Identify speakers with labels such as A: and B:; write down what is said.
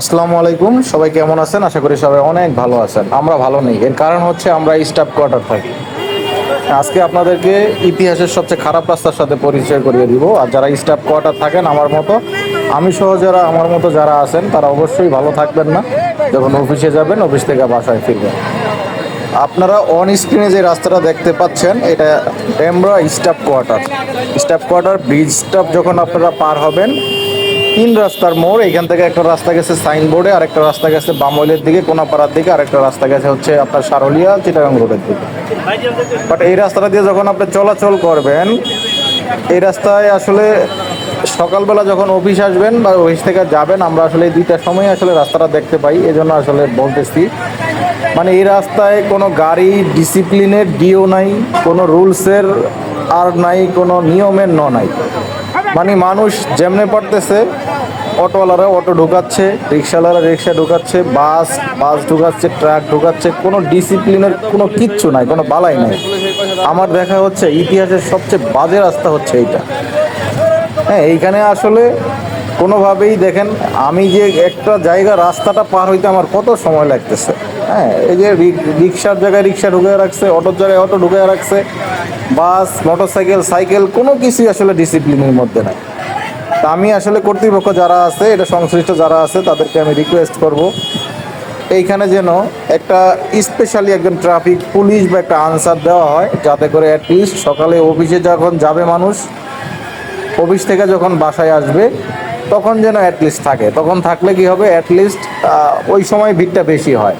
A: আসসালামু আলাইকুম। সবাই কেমন আছেন? আশা করি সবাই অনেক ভালো আছেন। আমরা ভালো নেই। এর কারণ হচ্ছে আমরা স্টাফ কোয়ার্টার থাকি। আজকে আপনাদেরকে ইতিহাসের সবচেয়ে খারাপ রাস্তার সাথে পরিচয় করিয়ে দিব। আর যারা স্টাফ কোয়ার্টার থাকেন আমার মতো, আমি সহ যারা, আমার মতো যারা আছেন, তারা অবশ্যই ভালো থাকবেন না। যখন অফিসে যাবেন অফিস থেকে বাসায় ফিরবেন। আপনারা অন স্ক্রিনে যে রাস্তাটা দেখতে পাচ্ছেন, এটা Demra staff quarter staff quarter bridge staff যখন আপনারা পার হবেন তিন রাস্তার মোড়, এখান থেকে একটা রাস্তা গেছে সাইনবোর্ডে আর একটা রাস্তা গেছে বামইলের দিকে, কোনাপাড়ার দিকে আর একটা রাস্তা গেছে হচ্ছে আপনার সারলিয়া, চিটাগাং রোডের দিকে। বাট এই রাস্তাটা দিয়ে যখন আপনি চলাচল করবেন, এই রাস্তায় আসলে সকালবেলা যখন অফিস আসবেন বা অফিস থেকে যাবেন, আমরা আসলে এই দুইটার সময় আসলে রাস্তাটা দেখতে পাই, এজন্য আসলে বলতেছি। মানে এই রাস্তায় কোনো গাড়ি ডিসিপ্লিনের ডিও নাই, কোনো রুলসের আর নাই, কোনো নিয়মের ন নাই। মানে মানুষ যেমনে পারতেছে অটোওয়ালারা অটো ঢুকাচ্ছে, রিক্সাওয়ালারা রিক্সা ঢুকাচ্ছে, বাস বাস ঢুকাচ্ছে, ট্রাক ঢুকাচ্ছে, কোনো ডিসিপ্লিনের কোনো কিচ্ছু নাই, কোনো বালাই নাই। আমার দেখা হচ্ছে, ইতিহাসের সবচেয়ে বাজে রাস্তা হচ্ছে এইটা। হ্যাঁ এইখানে আসলে কোনোভাবেই দেখেন, আমি যে একটা জায়গা রাস্তাটা পার হইতে আমার কত সময় লাগতেছে? হ্যাঁ এই যে রিক- রিক্সার জায়গায় রিক্সা ঢুকে রাখছে, অটোর জায়গায় অটো ঢুকে রাখছে, বাস, মোটরসাইকেল, সাইকেল, কোনো কিছুই আসলে ডিসিপ্লিনের মধ্যে নাই। তা আমি আসলে কর্তৃপক্ষ যারা আছে, এটা সংশ্লিষ্ট যারা আছে, তাদেরকে আমি রিকোয়েস্ট করব, এইখানে যেন একটা স্পেশালি একজন ট্রাফিক পুলিশ বা একটা আনসার দেওয়া হয়, যাতে করে অ্যাটলিস্ট সকালে অফিসে যখন যাবে মানুষ অফিস থেকে যখন বাসায় আসবে, তখন যেন অ্যাটলিস্ট থাকে। তখন থাকলে কি হবে? অ্যাটলিস্ট ওই সময় ভিড়টা বেশি হয়।